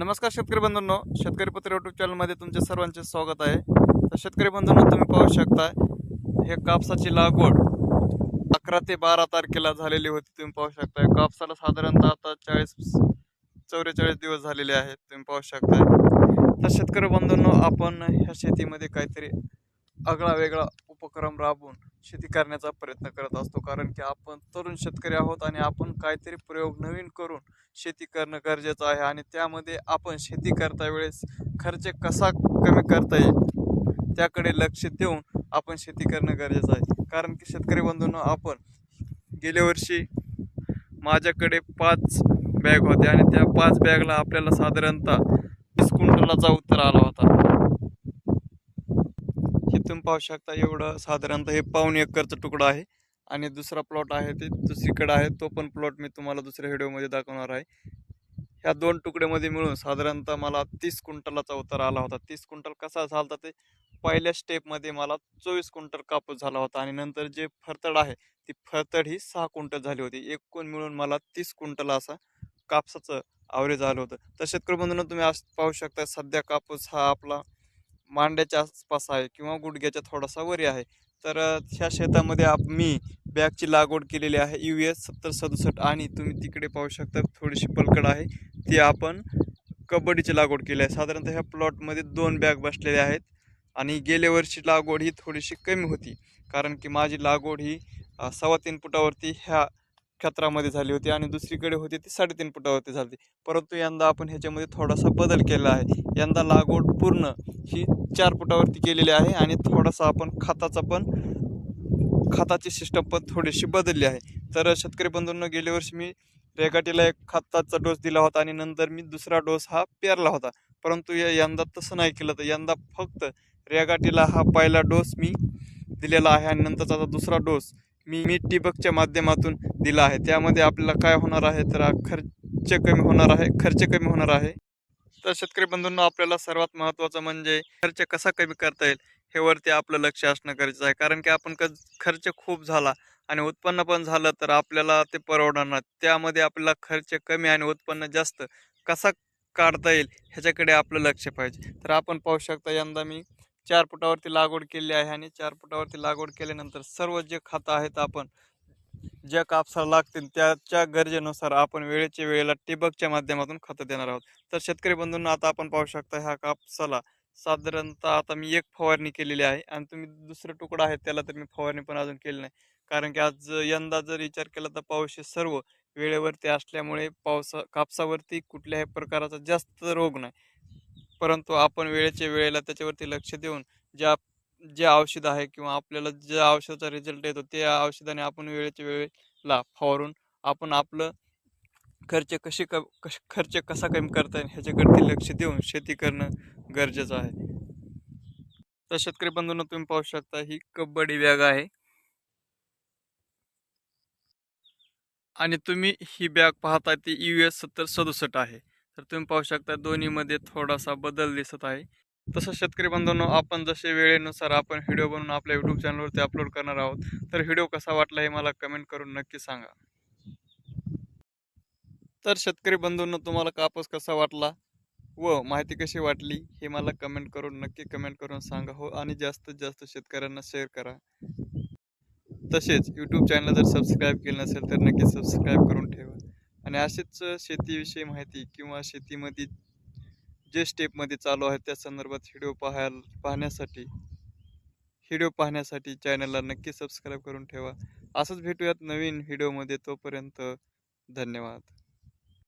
नमस्कार शेतकरी बंधूंनो शेतकरी पत्र युट्यूब चॅनलमध्ये तुमचे सर्वांचे स्वागत आहे. तर शेतकरी बंधूंनो तुम्ही पाहू शकता हे कापसाची लागवड अकरा ते बारा तारखेला झालेली होती. तुम्ही पाहू शकताय कापसाला साधारणतः आता चाळीस चौवेचाळीस दिवस झालेले आहेत. तुम्ही पाहू शकता. तर शेतकरी बंधूंनो आपण ह्या शेतीमध्ये काहीतरी आगळा वेगळा उपक्रम राबवून शेती करण्याचा प्रयत्न करत असतो. कारण की आपण तरुण शेतकरी आहोत आणि आपण काहीतरी प्रयोग नवीन करून शेती करणं गरजेचं आहे आणि त्यामध्ये आपण शेती करता वेळेस खर्च कसा कमी करता येईल त्याकडे लक्ष देऊन आपण शेती करणं गरजेचं आहे. कारण की शेतकरी बंधूंनो आपण गेल्या वर्षी माझ्याकडे पाच बॅग होते आणि त्या पाच बॅगला आपल्याला साधारणतः वीस क्विंटलाचा उत्तर आला होता. तुम्ही पाहू शकता एवढं साधारणतः हे पाऊन एकरचा तुकडा आहे आणि दुसरा प्लॉट आहे ते दुसरीकडे आहे तो पण प्लॉट मी तुम्हाला दुसऱ्या व्हिडिओमध्ये दाखवणार आहे. ह्या दोन तुकड्यामध्ये मिळून साधारणतः मला तीस क्विंटलाचा उतार आला होता. तीस क्विंटल कसा झाला होता ते पहिल्या स्टेपमध्ये मला चोवीस क्विंटल कापूस झाला होता आणि नंतर जे फरतड आहे ती फरतड ही सहा क्विंटल झाली होती. एकूण मिळून मला तीस क्विंटल असा कापसाचं आवरेज आलं होतं. तर शेतकरी बंधूंनो तुम्ही आज पाहू शकता सध्या कापूस हा आपला मांड्याच्या आसपास आहे किंवा गुडघ्याच्या थोडासा वरी आहे. तर ह्या शेतामध्ये आप मी बॅगची लागवड केलेली आहे. यू एस सत्तर सदुसष्ट आणि तुम्ही तिकडे पाहू शकता थोडीशी पलकड आहे. ती आपण कबड्डीची लागवड केली आहे. साधारणतः ह्या प्लॉटमध्ये दोन बॅग बसलेल्या आहेत आणि गेल्या वर्षी लागवड ही थोडीशी कमी होती. कारण की माझी लागवड ही सव्वा तीन फुटावरती ह्या क्षेत्रामध्ये झाली होती आणि दुसरीकडे होती ती साडेतीन फुटावरती झाली. होती परंतु यंदा आपण ह्याच्यामध्ये थोडासा बदल केला आहे. यंदा लागवड पूर्ण ही चार फुटावरती केलेली आहे आणि थोडासा आपण खताचा पण खताची सिस्टम पण थोडीशी बदलली आहे. तर शेतकरी बंधूंना गेल्या वर्षी मी रेगाटीला एक खताचा डोस दिला होता आणि नंतर मी दुसरा डोस हा पेरला होता. परंतु या यंदा तसं नाही केलं तर यंदा फक्त रेगाटीला हा पहिला डोस मी दिलेला आहे आणि नंतरचा आता दुसरा डोस मी मी ठिबकच्या माध्यमातून दिला आहे. त्यामध्ये आपल्याला काय होणार आहे तर खर्च कमी होणार आहे खर्च कमी होणार आहे. तर शेतकरी बंधूंना आपल्याला सर्वात महत्त्वाचं म्हणजे खर्च कसा कमी करता येईल हे वरती आपलं लक्ष असणं गरजेचं आहे. कारण की आपण क खर्च खूप झाला आणि उत्पन्न पण झालं तर आपल्याला ते परवडणार नाही. त्यामध्ये आपल्याला खर्च कमी आणि उत्पन्न जास्त कसा काढता येईल ह्याच्याकडे आपलं लक्ष पाहिजे. तर आपण पाहू शकता यंदा मी चार फुटावरती लागवड केली आहे आणि चार फुटावरती लागवड केल्यानंतर सर्व जे खतं आहेत आपण ज्या कापसाला लागतील त्याच्या गरजेनुसार आपण वेळेच्या वेळेला टिबकच्या माध्यमातून खतं देणार आहोत. तर शेतकरी बंधूंना आता आपण पाहू शकता ह्या कापसाला साधारणतः आता मी एक फवारणी केलेली आहे आणि तुम्ही दुसरं तुकडा आहे त्याला तर मी फवारणी पण अजून केली नाही. कारण की आज यंदा जर विचार केला तर पाऊस हे सर्व वेळेवरती असल्यामुळे पावसा कापसावरती कुठल्याही प्रकाराचा जास्त रोग नाही. परंतु आपण वेळेच्या वेळेला त्याच्यावरती लक्ष देऊन ज्या जे औषध आहे किंवा आपल्याला ज्या औषधाचा रिझल्ट येतो त्या औषधाने आपण वेळेच्या वेळेला फवारून आपण आपलं खर्च कसे क कश खर्च कसा कमी करता येईल ह्याच्याकडे लक्ष देऊन शेती करणं गरजेचं आहे. तर शेतकरी बंधूंना तुम्ही पाहू शकता ही कबड्डी बॅग आहे. आणि तुम्ही ही बॅग पाहता ती यू एस सत्तर सदुसष्ट आहे. तर तुम्ही पाहू शकता दोन्हीमध्ये थोडासा बदल दिसत आहे. तसं शेतकरी बंधूंनो आपण जसे वेळेनुसार आपण व्हिडिओ बनवून आपल्या यूट्यूब चॅनलवरती अपलोड करणार आहोत तर व्हिडिओ कसा वाटला हे मला कमेंट करून नक्की सांगा. तर शेतकरी बंधूंनो तुम्हाला कापूस कसा वाटला व माहिती कशी वाटली हे मला कमेंट करून नक्की कमेंट करून सांगा हो आणि जास्तीत जास्त शेतकऱ्यांना शेअर करा. तसेच यूट्यूब चॅनल जर सबस्क्राईब केलं नसेल तर नक्की सबस्क्राईब करून ठेवा. आणि असेच शेतीविषयी माहिती किंवा शेतीमध्ये जे स्टेपमध्ये चालू आहे त्या संदर्भात व्हिडिओ पाहायला पाहण्यासाठी व्हिडिओ पाहण्यासाठी चॅनलला नक्की सबस्क्राईब करून ठेवा. असंच भेटूयात नवीन व्हिडिओमध्ये. तोपर्यंत धन्यवाद.